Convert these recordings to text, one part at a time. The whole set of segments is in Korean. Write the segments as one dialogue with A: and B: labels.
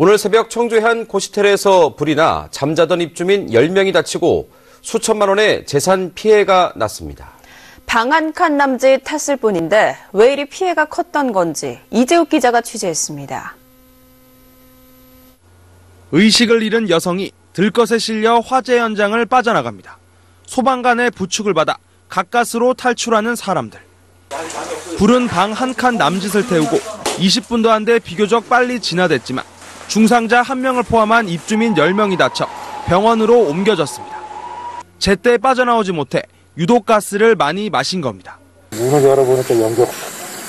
A: 오늘 새벽 청주현 고시텔에서 불이 나 잠자던 입주민 10명이 다치고 수천만 원의 재산 피해가 났습니다.
B: 방 한 칸 남짓 탔을 뿐인데 왜 이리 피해가 컸던 건지 이재욱 기자가 취재했습니다.
C: 의식을 잃은 여성이 들것에 실려 화재 현장을 빠져나갑니다. 소방관의 부축을 받아 가까스로 탈출하는 사람들. 불은 방 한 칸 남짓을 태우고 20분도 안 돼 비교적 빨리 진화됐지만 중상자 1명을 포함한 입주민 10명이 다쳐 병원으로 옮겨졌습니다. 제때 빠져나오지 못해 유독 가스를 많이 마신 겁니다.
D: 문을 열어보니까 연격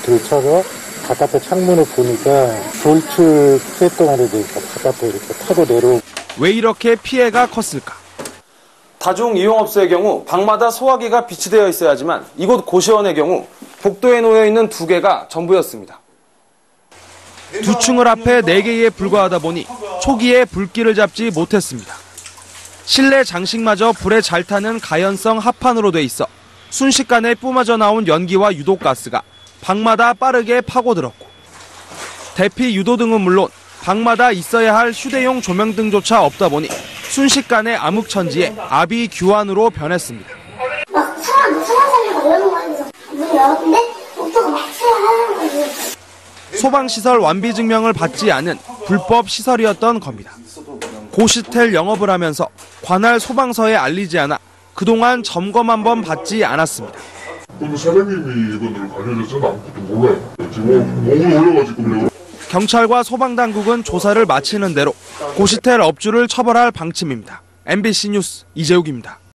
D: 들쳐서 바깥에 창문을 보니까 돌출 쇳덩어리 되니까 바깥에 이렇게 타고 내려오고
C: 왜 이렇게 피해가 컸을까? 다중 이용업소의 경우 방마다 소화기가 비치되어 있어야 하지만 이곳 고시원의 경우 복도에 놓여 있는 두 개가 전부였습니다. 두 층을 합해 네 개에 불과하다 보니 초기에 불길을 잡지 못했습니다. 실내 장식마저 불에 잘 타는 가연성 합판으로 돼 있어 순식간에 뿜어져 나온 연기와 유독가스가 방마다 빠르게 파고들었고 대피 유도 등은 물론 방마다 있어야 할 휴대용 조명등조차 없다 보니 순식간에 암흑천지에 아비 규환으로 변했습니다.
E: 막 사람, 사람 살리고 이러는 거 아니죠? 문 열었는데 오빠가 막 수영하는 거지.
C: 소방시설 완비 증명을 받지 않은 불법 시설이었던 겁니다. 고시텔 영업을 하면서 관할 소방서에 알리지 않아 그동안 점검 한 번 받지 않았습니다.
F: 그럼 사장님이 이거를 관여해서는 아무것도 몰라요. 지금 너무 올려가지고 그래요.
C: 경찰과 소방당국은 조사를 마치는 대로 고시텔 업주를 처벌할 방침입니다. MBC 뉴스 이재욱입니다.